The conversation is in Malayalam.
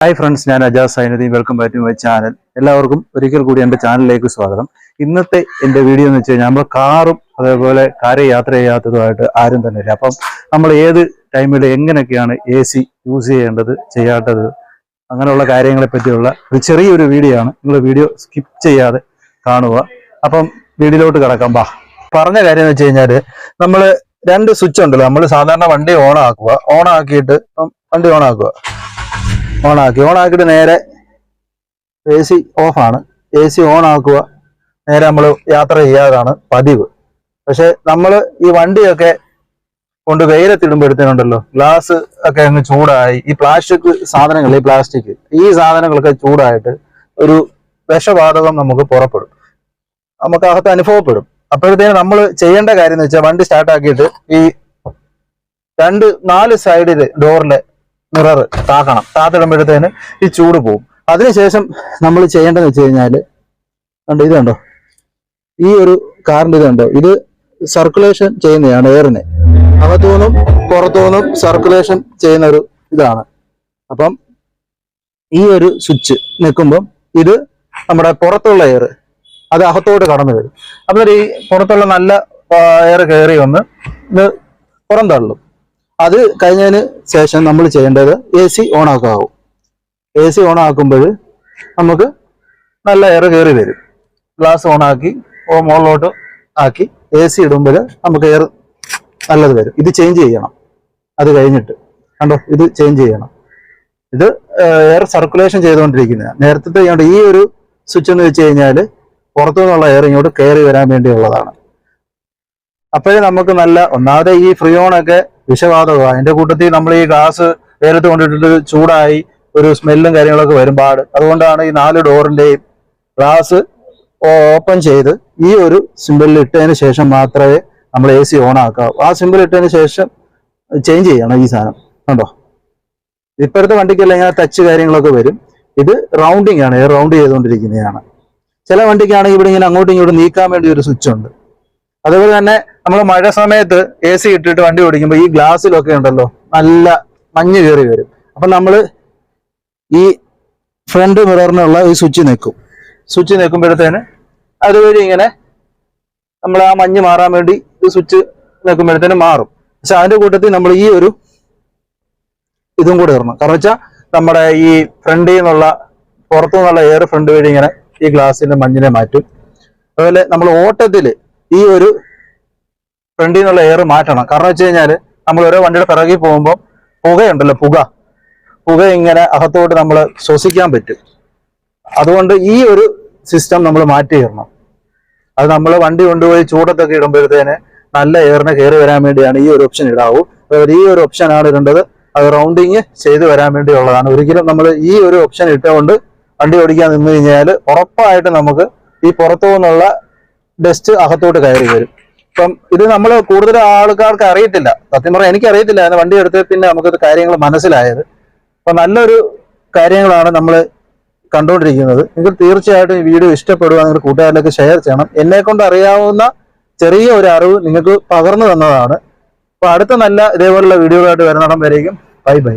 ഹായ് ഫ്രണ്ട്സ് ഞാൻ Ajas Sainudheen. Welcome back to my channel എല്ലാവർക്കും ഒരിക്കൽ കൂടി എന്റെ ചാനലിലേക്ക് സ്വാഗതം. ഇന്നത്തെ എന്റെ വീഡിയോ എന്ന് വെച്ച് കഴിഞ്ഞാൽ നമ്മൾ കാറും അതേപോലെ കാര്യം യാത്ര ചെയ്യാത്തതുമായിട്ട് ആരും തന്നെ ഇല്ല. അപ്പം നമ്മൾ ഏത് ടൈമിൽ എങ്ങനെയൊക്കെയാണ് എ സി യൂസ് ചെയ്യേണ്ടത് ചെയ്യാത്തത് അങ്ങനെയുള്ള കാര്യങ്ങളെ പറ്റിയുള്ള ഒരു ചെറിയൊരു വീഡിയോ ആണ്. നിങ്ങൾ വീഡിയോ സ്കിപ്പ് ചെയ്യാതെ കാണുക. അപ്പം വീഡിയോയിലോട്ട് കിടക്കാം ബാ. പറഞ്ഞ കാര്യം എന്ന് വെച്ച് കഴിഞ്ഞാൽ നമ്മൾ രണ്ട് സ്വിച്ച് ഉണ്ടല്ലോ. നമ്മൾ സാധാരണ വണ്ടി ഓൺ ആക്കുക. ഓൺ ആക്കിയിട്ട് വണ്ടി ഓണാക്കുക ഓൺ ആക്കിയിട്ട് നേരെ എ സി ഓഫാണ്. എ സി ഓൺ ആക്കുക നേരെ നമ്മൾ യാത്ര ചെയ്യാതാണ് പതിവ്. പക്ഷെ നമ്മൾ ഈ വണ്ടിയൊക്കെ കൊണ്ട് വെയിലത്തിടുമ്പോഴത്തേനുണ്ടല്ലോ ഗ്ലാസ് ഒക്കെ അങ്ങ് ചൂടായി. ഈ പ്ലാസ്റ്റിക് സാധനങ്ങൾ ഈ പ്ലാസ്റ്റിക് ഈ സാധനങ്ങളൊക്കെ ചൂടായിട്ട് ഒരു വിഷവാതകം നമുക്ക് പുറപ്പെടും. നമുക്ക് അകത്ത് അനുഭവപ്പെടും. അപ്പോഴത്തേന് നമ്മൾ ചെയ്യേണ്ട കാര്യം എന്ന് വെച്ചാൽ വണ്ടി സ്റ്റാർട്ടാക്കിയിട്ട് ഈ രണ്ട് നാല് സൈഡിൽ ഡോറിലെ മിറർ താക്കണം. താത്തിടുമ്പോഴത്തേന് ഈ ചൂട് പോവും. അതിനുശേഷം നമ്മൾ ചെയ്യേണ്ടതെന്ന് വെച്ച് കഴിഞ്ഞാൽ കണ്ടോ ഇത് കണ്ടോ? ഈ ഒരു കാറിന്റെ ഇത് കണ്ടോ? ഇത് സർക്കുലേഷൻ ചെയ്യുന്നതാണ് എയറിന് അകത്തുനിന്നും പുറത്തുനിന്നും സർക്കുലേഷൻ ചെയ്യുന്ന ഒരു ഇതാണ്. അപ്പം ഈ ഒരു സ്വിച്ച് നിൽക്കുമ്പം ഇത് നമ്മുടെ പുറത്തുള്ള എയർ അത് അകത്തോട്ട് കടന്നു വരും. അപ്പോൾ ഈ പുറത്തുള്ള നല്ല എയർ കയറി വന്ന് ഇത് പുറന്തള്ളും അത് കഴിഞ്ഞതിന് ശേഷം നമ്മൾ ചെയ്യേണ്ടത് എ സി ഓൺ ആക്കാവും. എ സി ഓൺ ആക്കുമ്പോൾ നമുക്ക് നല്ല എയർ കയറി വരും. ഗ്ലാസ് ഓൺ ആക്കി മുകളിലോട്ട് ആക്കി എ സി ഇടുമ്പോൾ നമുക്ക് എയർ നല്ലത് വരും. ഇത് ചേഞ്ച് ചെയ്യണം. അത് കഴിഞ്ഞിട്ട്. കണ്ടോ? ഇത് ചേഞ്ച് ചെയ്യണം. ഇത് എയർ സർക്കുലേഷൻ ചെയ്തുകൊണ്ടിരിക്കുന്നതാണ്. നേരത്തെ ചെയ്യേണ്ട ഈ ഒരു സ്വിച്ച് എന്ന് വെച്ച് കഴിഞ്ഞാൽ പുറത്തു നിന്നുള്ള എയർ ഇങ്ങോട്ട് കയറി വരാൻ വേണ്ടിയുള്ളതാണ്. അപ്പോഴേ നമുക്ക് നല്ല ഒന്നാമതെ ഈ ഫ്രീ ഒക്കെ വിഷവാതകമാണ് അതിന്റെ കൂട്ടത്തിൽ നമ്മൾ ഈ ഗ്ലാസ് നേരത്തെ കൊണ്ടിട്ടിട്ട് ചൂടായി ഒരു സ്മെല്ലും കാര്യങ്ങളൊക്കെ വരുമ്പാട് അതുകൊണ്ടാണ് ഈ നാല് ഡോറിന്റെയും ഗ്ലാസ് ഓപ്പൺ ചെയ്ത് ഈ ഒരു സിമ്പിളിൽ ഇട്ടതിന് ശേഷം മാത്രമേ നമ്മൾ എ സി ഓൺ ആക്കാവൂ. ആ സിമ്പിൾ ഇട്ടതിന് ശേഷം ചേഞ്ച് ചെയ്യണം ഈ സാധനം. കണ്ടോ? ഇപ്പോഴത്തെ വണ്ടിക്കെല്ലാം ഇങ്ങനെ ടച്ച് കാര്യങ്ങളൊക്കെ വരും. ഇത് റൗണ്ടിങ് ആണ്. റൗണ്ട് ചെയ്തുകൊണ്ടിരിക്കുന്നതാണ്. ചില വണ്ടിക്കാണെങ്കിൽ ഇവിടെ ഇങ്ങനെ അങ്ങോട്ടും ഇങ്ങോട്ടും നീക്കാൻ വേണ്ടി ഒരു സ്വിച്ച് ഉണ്ട്. അതുപോലെ തന്നെ നമ്മൾ മഴ സമയത്ത് എ സി ഇട്ടിട്ട് വണ്ടി ഓടിക്കുമ്പോൾ ഈ ഗ്ലാസ്സിലൊക്കെ ഉണ്ടല്ലോ നല്ല മഞ്ഞ് കയറി വരും. അപ്പൊ നമ്മൾ ഈ ഫ്രണ്ട് മിററിനുള്ള ഈ സ്വിച്ച് നിൽക്കും സ്വിച്ച് നിൽക്കുമ്പോഴത്തേന് അതുവഴി ഇങ്ങനെ നമ്മൾ ആ മഞ്ഞ് മാറാൻ വേണ്ടി ഈ സ്വിച്ച് നിൽക്കുമ്പോഴത്തേന് മാറും. പക്ഷെ അതിന്റെ കൂട്ടത്തിൽ നമ്മൾ ഈ ഒരു ഇതും കൂടെ ഇടണം. കാരണം വെച്ചാൽ നമ്മുടെ ഈ ഫ്രണ്ടിൽ നിന്നുള്ള പുറത്തു നിന്നുള്ള എയർ ഫ്രണ്ട് വഴി ഇങ്ങനെ ഈ ഗ്ലാസിന്റെ മഞ്ഞിനെ മാറ്റും. അതുപോലെ നമ്മൾ ഓട്ടത്തിൽ ഈ ഒരു ഫ്രണ്ടിൽ നിന്നുള്ള എയർ മാറ്റണം. കാരണം വെച്ച് കഴിഞ്ഞാൽ നമ്മൾ ഓരോ വണ്ടിയുടെ പിറകിൽ പോകുമ്പോൾ പുകയുണ്ടല്ലോ പുക. പുക ഇങ്ങനെ അകത്തോട്ട് നമ്മൾ ശ്വസിക്കാൻ പറ്റും. അതുകൊണ്ട് ഈ ഒരു സിസ്റ്റം നമ്മൾ മാറ്റി ഇടണം. അത് നമ്മൾ വണ്ടി കൊണ്ടുപോയി ചൂടത്തൊക്കെ ഇടുമ്പോഴത്തേന് നല്ല എയറിന് കയറി വരാൻ വേണ്ടിയാണ് ഈ ഒരു ഓപ്ഷൻ ഇടാവൂ. അതുപോലെ ഈ ഒരു ഓപ്ഷൻ ആണ് ഇടേണ്ടത്. അത് റൗണ്ടിങ് ചെയ്ത് വരാൻ വേണ്ടിയുള്ളതാണ്. ഒരിക്കലും നമ്മൾ ഈ ഒരു ഓപ്ഷൻ ഇട്ടുകൊണ്ട് വണ്ടി ഓടിക്കാൻ നിന്ന് കഴിഞ്ഞാൽ ഉറപ്പായിട്ട് നമുക്ക് ഈ പുറത്തു നിന്നുള്ള ഡസ്റ്റ് അകത്തോട്ട് കയറി വരും. ഇപ്പം ഇത് നമ്മൾ കൂടുതൽ ആൾക്കാർക്ക് അറിയത്തില്ല. സത്യം പറഞ്ഞാൽ എനിക്കറിയത്തില്ല. അതിന് വണ്ടി എടുത്ത് പിന്നെ നമുക്കത് കാര്യങ്ങൾ മനസ്സിലായത്. അപ്പം നല്ലൊരു കാര്യങ്ങളാണ് നമ്മൾ കണ്ടുകൊണ്ടിരിക്കുന്നത് നിങ്ങൾ തീർച്ചയായിട്ടും ഈ വീഡിയോ ഇഷ്ടപ്പെടുക. നിങ്ങളുടെ കൂട്ടുകാരിലേക്ക് ഷെയർ ചെയ്യണം. എന്നെ കൊണ്ട് അറിയാവുന്ന ചെറിയ ഒരു അറിവ് നിങ്ങൾക്ക് പകർന്നു തന്നതാണ്. അപ്പോൾ അടുത്ത നല്ല ഇതേപോലുള്ള വീഡിയോകളായിട്ട് വരുന്നിടം വരെയും ബൈ ബൈ